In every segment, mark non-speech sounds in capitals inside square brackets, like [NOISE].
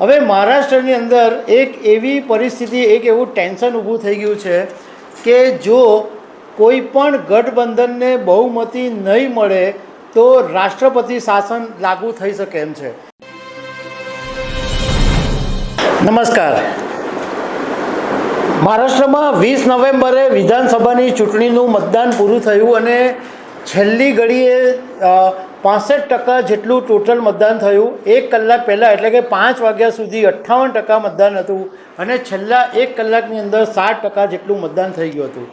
હવે મહારાષ્ટ્રની અંદર એક એવી પરિસ્થિતિ, એક એવું ટેન્શન ઊભું થઈ ગયું છે કે જો કોઈ પણ ગઠબંધનને બહુમતી નહીં મળે, તો રાષ્ટ્રપતિ શાસન લાગુ થઈ શકે એમ છે. નમસ્કાર. મહારાષ્ટ્રમાં વીસ નવેમ્બરે વિધાનસભાની ચૂંટણીનું મતદાન પૂરું થયું અને છેલ્લી ઘડીએ પાસઠ ટકા જેટલું ટોટલ મતદાન થયું. એક કલાક પહેલાં એટલે કે પાંચ વાગ્યા સુધી અઠ્ઠાવન ટકા મતદાન હતું અને છેલ્લા એક કલાકની અંદર સાત ટકા જેટલું મતદાન થઈ ગયું હતું.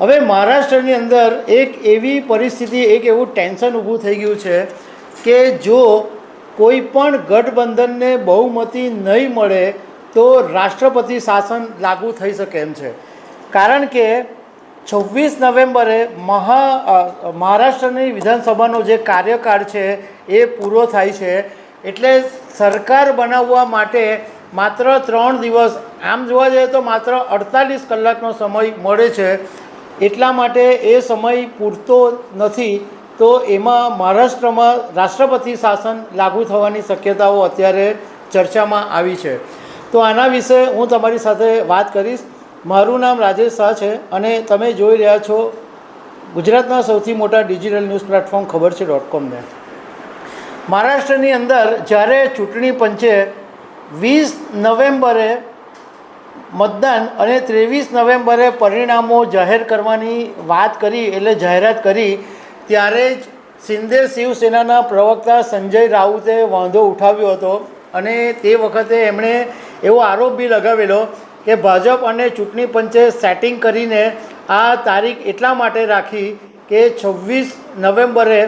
હવે મહારાષ્ટ્રની અંદર એક એવી પરિસ્થિતિ, એક એવું ટેન્શન ઊભું થઈ ગયું છે કે જો કોઈ પણ ગઠબંધનને બહુમતી નહીં મળે તો રાષ્ટ્રપતિ શાસન લાગુ થઈ શકે એમ છે. કારણ કે છવ્વીસ નવેમ્બરે મહા મહારાષ્ટ્રની વિધાનસભાનો જે કાર્યકાળ છે એ પૂરો થાય છે. એટલે સરકાર બનાવવા માટે માત્ર ત્રણ દિવસ, આમ જોવા જઈએ તો માત્ર અડતાલીસ કલાકનો સમય મળે છે. એટલા માટે એ સમય પૂરતો નથી. તો એમાં મહારાષ્ટ્રમાં રાષ્ટ્રપતિ શાસન લાગુ થવાની શક્યતાઓ અત્યારે ચર્ચામાં આવી છે. તો આના વિશે હું તમારી સાથે વાત કરીશ. મારું નામ રાજેશ શાહ છે અને તમે જોઈ રહ્યા છો ગુજરાતના સૌથી મોટા ડિજિટલ ન્યૂઝ પ્લેટફોર્મ ખબર છે ડોટ કોમને મહારાષ્ટ્રની અંદર જ્યારે ચૂંટણી પંચે વીસ નવેમ્બરે મતદાન અને ત્રેવીસ નવેમ્બરે પરિણામો જાહેર કરવાની વાત કરી એટલે જાહેરાત કરી, ત્યારે જ શિંદે શિવસેનાના પ્રવક્તા સંજય રાઉતે વાંધો ઉઠાવ્યો હતો અને તે વખતે એમણે એવો આરોપ બી લગાવેલો કે ભાજપ અને ચૂંટણી પંચે સેટિંગ કરીને આ તારીખ એટલા માટે રાખી કે છવ્વીસ નવેમ્બરે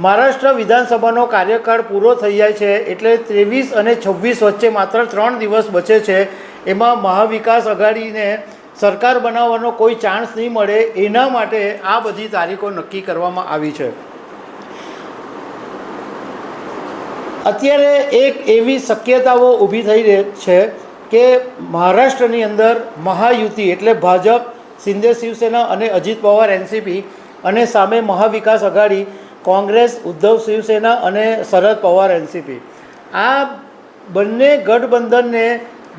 મહારાષ્ટ્ર વિધાનસભાનો કાર્યકાળ પૂરો થઈ જાય છે એટલે ત્રેવીસ અને છવ્વીસ વચ્ચે માત્ર ત્રણ દિવસ બચે છે. એમાં મહાવિકાસ અઘાડીને સરકાર બનાવવાનો કોઈ ચાન્સ નહીં મળે. એના માટે આ બધી તારીખો નક્કી કરવામાં આવી છે. અત્યારે એક એવી શક્યતાઓ ઊભી થઈ રહી છે કે મહારાષ્ટ્રની અંદર મહાયુતિ એટલે ભાજપ શિંદે શિવસેના અને અજીત પવાર એનસીપી અને સામે મહાવિકાસ અઘાડી કોંગ્રેસ, ઉદ્ધવ શિવસેના અને શરદ પવાર એનસીપી. આ બંને ગઠબંધનને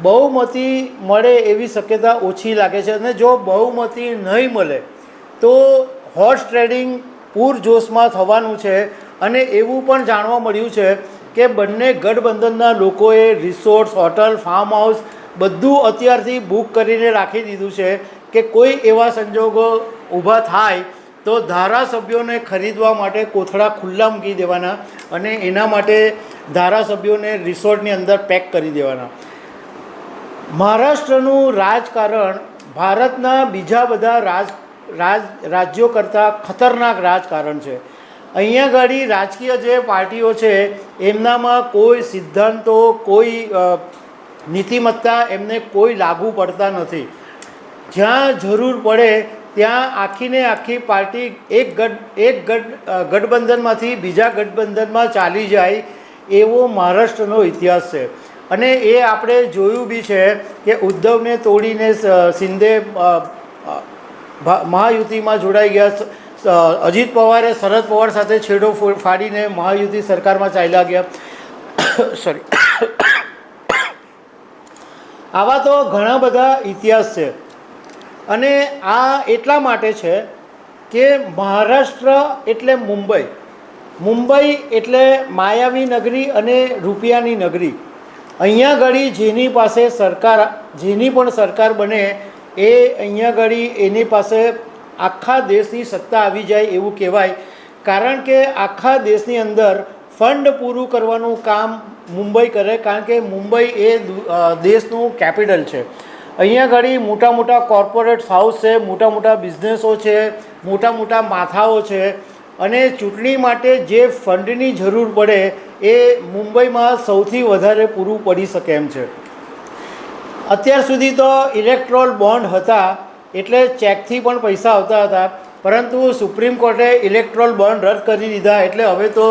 બહુમતી મળે એવી શક્યતા ઓછી લાગે છે અને જો બહુમતી નહીં મળે, તો હોર્સ ટ્રેડિંગ પૂરજોશમાં થવાનું છે અને એવું પણ જાણવા મળ્યું છે કે બંને ગઠબંધનના લોકોએ રિસોર્ટ્સ, હોટલ ફાર્મ હાઉસ બધું અત્યારથી બુક કરીને રાખી દીધું છે કે કોઈ એવા સંજોગો ઊભા થાય તો ધારાસભ્યોને ખરીદવા માટે કોથળા ખુલ્લા મૂકી દેવાના અને એના માટે ધારાસભ્યોને રિસોર્ટની અંદર પેક કરી દેવાના. મહારાષ્ટ્રનું રાજકારણ ભારતના બીજા બધા રાજ રાજ, રાજ્યો કરતાં ખતરનાક રાજકારણ છે. અહીંયા આગળ રાજકીય જે પાર્ટીઓ છે, એમનામાં કોઈ સિદ્ધાંતો, કોઈ નીતિમત્તા એમને કોઈ લાગુ પડતા નથી. જ્યાં જરૂર પડે ત્યાં આખીને આખી પાર્ટી એક ગઠ એક ગઠ ગઠબંધનમાંથી બીજા ગઠબંધનમાં ચાલી જાય એવો મહારાષ્ટ્રનો ઇતિહાસ છે. અને એ આપણે જોયું બી છે કે ઉદ્ધવને તોડીને શિંદે મહાયુતિમાં જોડાઈ ગયા. અજીત પવારે શરદ પવાર સાથે છેડો ફાડીને મહાયુતિ સરકારમાં ચાલ્યા ગયા. [COUGHS] સોરી [COUGHS] આવા તો ઘણા બધા ઇતિહાસ છે. અને આ એટલા માટે છે કે મહારાષ્ટ્ર એટલે મુંબઈ. મુંબઈ એટલે માયાવી નગરી અને રૂપિયાની નગરી. અહીંયા ઘડી જેની પાસે સરકાર, જેની પણ સરકાર બને એ અહીંયા ઘડી એની પાસે આખા દેશની સત્તા આવી જાય એવું કહેવાય. કારણ કે આખા દેશની અંદર ફંડ પૂરું કરવાનું કામ મુંબઈ કરે, કારણ કે મુંબઈ એ દેશનું કેપિટલ છે. અહીંયા ઘડી મોટા મોટા કોર્પોરેટ હાઉસ છે, મોટા મોટા બિઝનેસો છે, મોટા મોટા માથાઓ છે અને ચૂંટણી માટે જે ફંડની જરૂર પડે એ મુંબઈમાં સૌથી વધારે પૂરું પડી શકે એમ છે. અત્યાર સુધી તો ઇલેક્ટ્રોલ બોન્ડ હતા એટલે ચેકથી પણ પૈસા આવતા હતા. પરંતુ સુપ્રીમ કોર્ટે ઇલેક્ટ્રોલ બોન્ડ રદ કરી દીધા એટલે હવે તો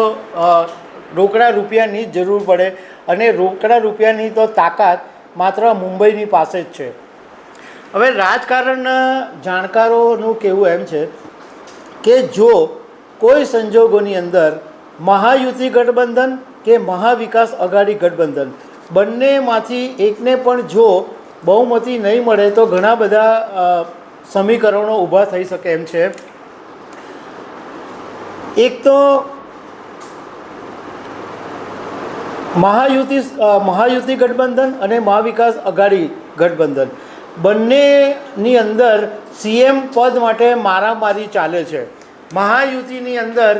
રોકડા રૂપિયાની જ જરૂર પડે. અને રોકડા રૂપિયાની તો તાકાત માત્ર મુંબઈની પાસે જ છે. હવે રાજકારણના જાણકારોનું કહેવું એમ છે કે જો કોઈ સંજોગોની અંદર મહાયુતિ ગઠબંધન કે મહાવિકાસ અઘાડી ગઠબંધન બંનેમાંથી એકને પણ જો બહુમતી નહીં મળે તો ઘણા બધા સમીકરણો ઊભા થઈ શકે એમ છે. એક તો મહાયુતિ મહાયુતિ ગઠબંધન અને મહાવિકાસ અઘાડી ગઠબંધન. બંનેની અંદર સીએમ પદ માટે મારામારી ચાલે છે. મહાયુતિની અંદર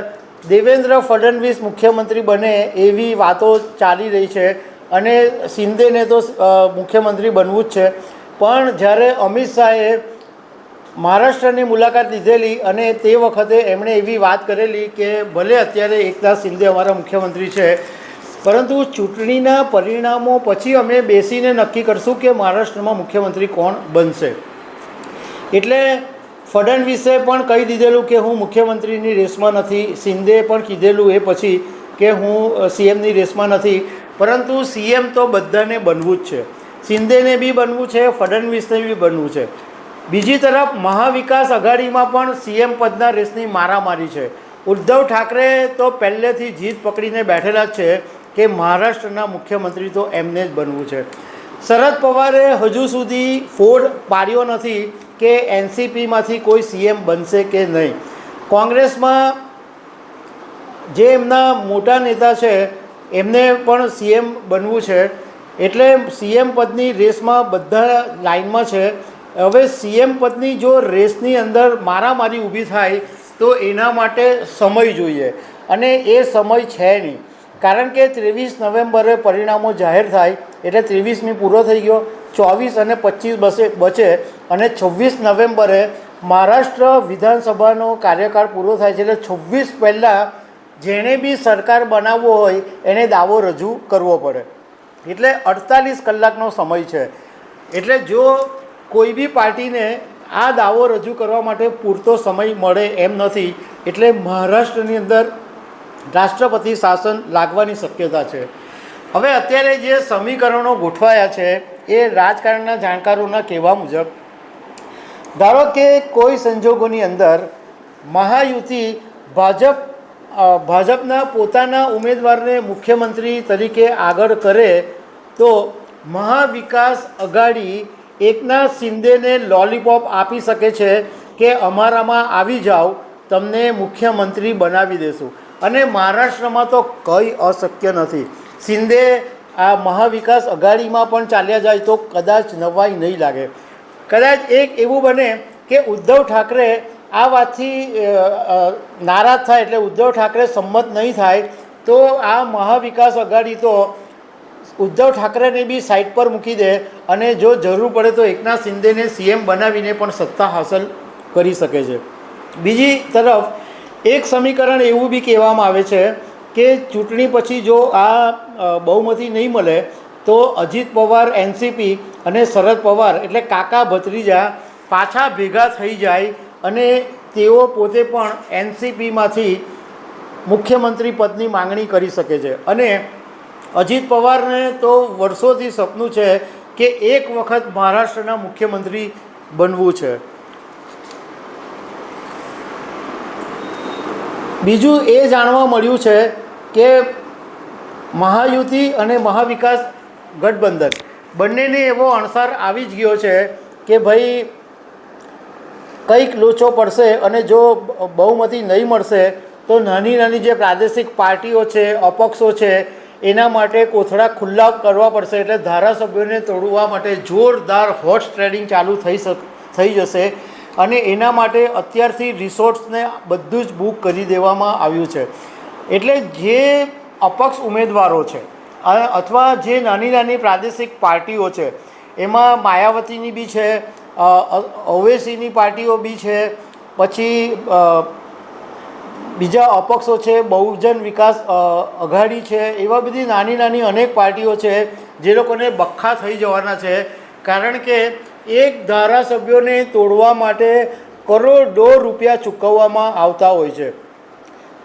દેવેન્દ્ર ફડણવીસ મુખ્યમંત્રી બને એવી વાતો ચાલી રહી છે. અને શિંદેને તો મુખ્યમંત્રી બનવું જ છે. પણ જ્યારે અમિત શાહે મહારાષ્ટ્રની મુલાકાત લીધેલી અને તે વખતે એમણે એવી વાત કરેલી કે ભલે અત્યારે એકનાથ શિંદે અમારા મુખ્યમંત્રી છે, પરંતુ ચૂંટણીના પરિણામો પછી અમે બેસીને નક્કી કરશું કે મહારાષ્ટ્રમાં મુખ્યમંત્રી કોણ બનશે. એટલે ફડણવીસે પણ કહી દીધેલું કે હું મુખ્યમંત્રીની રેસમાં નથી, શિંદે પણ કીધેલું એ પછી કે હું સીએમની રેસમાં નથી. પરંતુ સીએમ તો બધાને બનવું જ છે. શિંદેને બી બનવું છે, ફડણવીસને બી બનવું છે. બીજી તરફ મહાવિકાસ આઘાડીમાં પણ સીએમ પદના રેસની મારામારી છે. ઉદ્ધવ ઠાકરે તો પહેલેથી જીત પકડીને બેઠેલા છે કે મહારાષ્ટ્રના મુખ્યમંત્રી તો એમને જ બનવું છે. શરદ પવારે હજુ સુધી ફોડ પાડ્યો નથી કે એનસીપીમાંથી કોઈ સીએમ બનશે કે નહીં. કોંગ્રેસમાં જે એમના મોટા નેતા છે એમને પણ સીએમ બનવું છે. એટલે સીએમ પદની રેસમાં બધા લાઇનમાં છે. હવે સીએમ પદની જો રેસની અંદર મારામારી ઊભી થાય, તો એના માટે સમય જોઈએ. અને એ સમય છે નહીં. કારણ કે ત્રેવીસ નવેમ્બરે પરિણામો જાહેર થાય, એટલે ત્રેવીસમી પૂરો થઈ ગયો. ચોવીસ અને પચીસ બસે, બચે. અને છવ્વીસ નવેમ્બરે મહારાષ્ટ્ર વિધાનસભાનો કાર્યકાળ પૂરો થાય છે, એટલે છવ્વીસ પહેલાં જેણે બી સરકાર બનાવવો હોય, એને દાવો રજૂ કરવો પડે. એટલે અડતાલીસ કલાકનો સમય છે. એટલે જો કોઈ બી પાર્ટીને આ દાવો રજૂ કરવા માટે પૂરતો સમય મળે એમ નથી, એટલે મહારાષ્ટ્રની અંદર રાષ્ટ્રપતિ શાસન લાગવાની શક્યતા છે. હવે અત્યારે જે સમીકરણો ગોઠવાયા છે, એ રાજકારણના જાણકારોના કહેવા મુજબ, ધારો કે કોઈ સંજોગોની અંદર મહાયુતિ ભાજપ ભાજપના પોતાના ઉમેદવારને મુખ્યમંત્રી તરીકે આગળ કરે તો મહાવિકાસ અઘાડી એકનાથ શિંદેને લોલીપોપ આપી શકે છે કે અમારામાં આવી જાઓ, તમને મુખ્યમંત્રી બનાવી દેશું. અને મહારાષ્ટ્રમાં તો કંઈ અશક્ય નથી. શિંદે આ મહાવિકાસ અઘાડીમાં પણ ચાલ્યા જાય તો કદાચ નવાઈ નહીં લાગે. કદાચ એક એવું બને કે ઉદ્ધવ ઠાકરે આ વાતથી નારાજ થાય એટલે ઉદ્ધવ ઠાકરે સંમત નહીં થાય, તો આ મહાવિકાસ અઘાડી તો ઉદ્ધવ ઠાકરેને બી સાઈડ પર મૂકી દે અને જો જરૂર પડે તો એકનાથ શિંદેને સીએમ બનાવીને પણ સત્તા હાંસલ કરી શકે છે. બીજી તરફ, એક સમીકરણ એવું બી કહેવામાં આવે છે કે ચૂંટણી પછી જો આ બહુમતી નહીં મળે, તો અજીત પવાર, એનસીપી અને શરદ પવાર એટલે કાકા ભત્રીજા પાછા ભેગા થઈ જાય અને તેઓ પોતે પણ એનસીપીમાંથી મુખ્યમંત્રી પદની માંગણી કરી શકે છે. અને અજીત પવારને તો વર્ષોથી સપનું છે કે એક વખત મહારાષ્ટ્રના મુખ્યમંત્રી બનવું છે. બીજું એ જાણવા મળ્યું છે કે મહાયુતિ અને મહાવિકાસ ગઠબંધન બંનેને એવો અણસાર આવી જ ગયો છે કે ભાઈ કંઈક લોચો પડશે અને જો બહુમતી નહીં મળશે, તો નાની નાની જે પ્રાદેશિક પાર્ટીઓ છે, અપક્ષો છે, એના માટે કોથળા ખુલ્લા કરવા પડશે એટલે ધારાસભ્યોને તોડવા માટે જોરદાર હોર્સ ટ્રેડિંગ ચાલુ થઈ શક, થઈ જશે અને એના માટે અત્યારથી રિસોર્ટ્સને બધું જ બુક કરી દેવામાં આવ્યું છે. એટલે જે અપક્ષ ઉમેદવારો છે અથવા જે નાની નાની પ્રાદેશિક પાર્ટીઓ છે, એમાં માયાવતીની બી છે ઓવેસીની પાર્ટીઓ બી છે, પછી બીજા અપક્ષો છે, બહુજન વિકાસ અઘાડી છે, એવા બધી નાની નાની અનેક પાર્ટીઓ છે, જે લોકોને બખ્ખા થઈ જવાના છે, કારણ કે એક ધારાસભ્યોને તોડવા માટે કરોડો રૂપિયા ચૂકવવામાં આવતા હોય છે.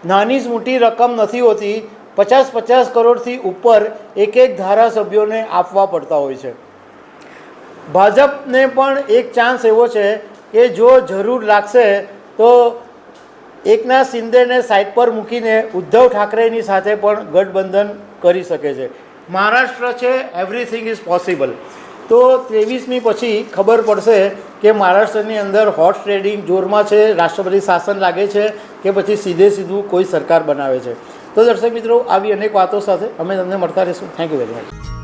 નાની જ મોટી રકમ નથી હોતી, પચાસ પચાસ કરોડથી ઉપર એક એક ધારાસભ્યોને આપવા પડતા હોય છે. ભાજપને પણ એક ચાન્સ એવો છે કે જો જરૂર લાગશે તો એકનાથ શિંદેને સાઈડ પર મૂકીને ઉદ્ધવ ઠાકરેની સાથે પણ ગઠબંધન કરી શકે છે. મહારાષ્ટ્ર છે એવરીથિંગ ઇઝ પોસિબલ તો ત્રેવીસમી પછી ખબર પડશે કે મહારાષ્ટ્રની અંદર હોટ ટ્રેડિંગ જોરમાં છે, રાષ્ટ્રપતિ શાસન લાગે છે કે પછી સીધે સીધું કોઈ સરકાર બનાવે છે. તો દર્શક મિત્રો, આવી અનેક વાતો સાથે અમે તમને મળતા રહીશું. Thank you very much